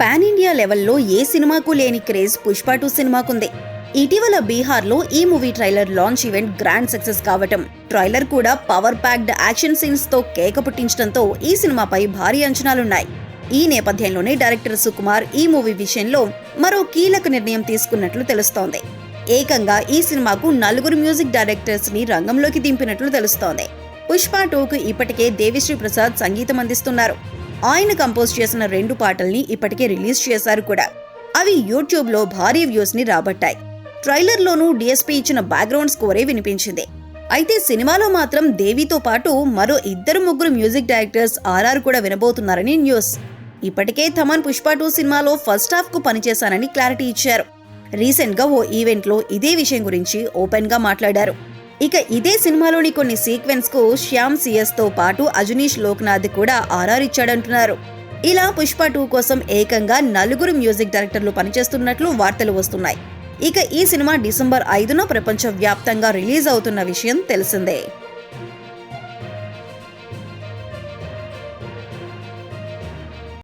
Pan India లెవెల్లో ఏ సినిమాకు లేని క్రేజ్ పుష్ప టూ సినిమాకుంది. ఇటీవల బీహార్లో ఈ movie trailer launch event grand success కావటం ట్రైలర్ కూడా పవర్ ప్యాక్డ్ యాక్షన్ సీన్స్తో కేక పుట్టించడంతో ఈ సినిమాపై భారీ అంచనాలున్నాయి. ఈ నేపథ్యంలోనే డైరెక్టర్ సుకుమార్ ఈ మూవీ విషయంలో మరో కీలక నిర్ణయం తీసుకున్నట్లు తెలుస్తోంది. ఏకంగా ఈ సినిమాకు నలుగురు మ్యూజిక్ డైరెక్టర్స్ని రంగంలోకి దింపినట్లు తెలుస్తోంది. పుష్ప టూకు ఇప్పటికే దేవిశ్రీ ప్రసాద్ సంగీతం అందిస్తున్నారు. ఆయన కంపోజ్ చేసిన రెండు పాటల్ని ఇప్పటికే రిలీజ్ చేశారు కూడా. అవి యూట్యూబ్లో భారీ వ్యూస్ని రాబట్టాయి. ట్రైలర్లోనూ డిఎస్పీ ఇచ్చిన బ్యాక్గ్రౌండ్ స్కోరే వినిపించింది. అయితే సినిమాలో మాత్రం దేవితో పాటు మరో ఇద్దరు ముగ్గురు మ్యూజిక్ డైరెక్టర్స్ ఆర్ఆర్ కూడా వినబోతున్నారని న్యూస్. ఇప్పటికే థమన్ పుష్ప టూ సినిమాలో ఫస్ట్ హాఫ్కు పనిచేశానని క్లారిటీ ఇచ్చారు. రీసెంట్గా ఓ ఈవెంట్లో ఇదే విషయం గురించి ఓపెన్గా మాట్లాడారు. ఇక ఇదే సినిమాలోని కొన్ని సీక్వెన్స్కు శ్యామ్ సిఎస్తో పాటు అజనీష్ లోక్నాథ్ కూడా ఆర్ఆర్ ఇచ్చాడంటున్నారు. ఇలా పుష్ప టూ కోసం ఏకంగా నలుగురు మ్యూజిక్ డైరెక్టర్లు పనిచేస్తున్నట్లు వార్తలు వస్తున్నాయి. ఇక ఈ సినిమా డిసెంబర్ ఐదున ప్రపంచ వ్యాప్తంగా రిలీజ్ అవుతున్న విషయం తెలిసిందే.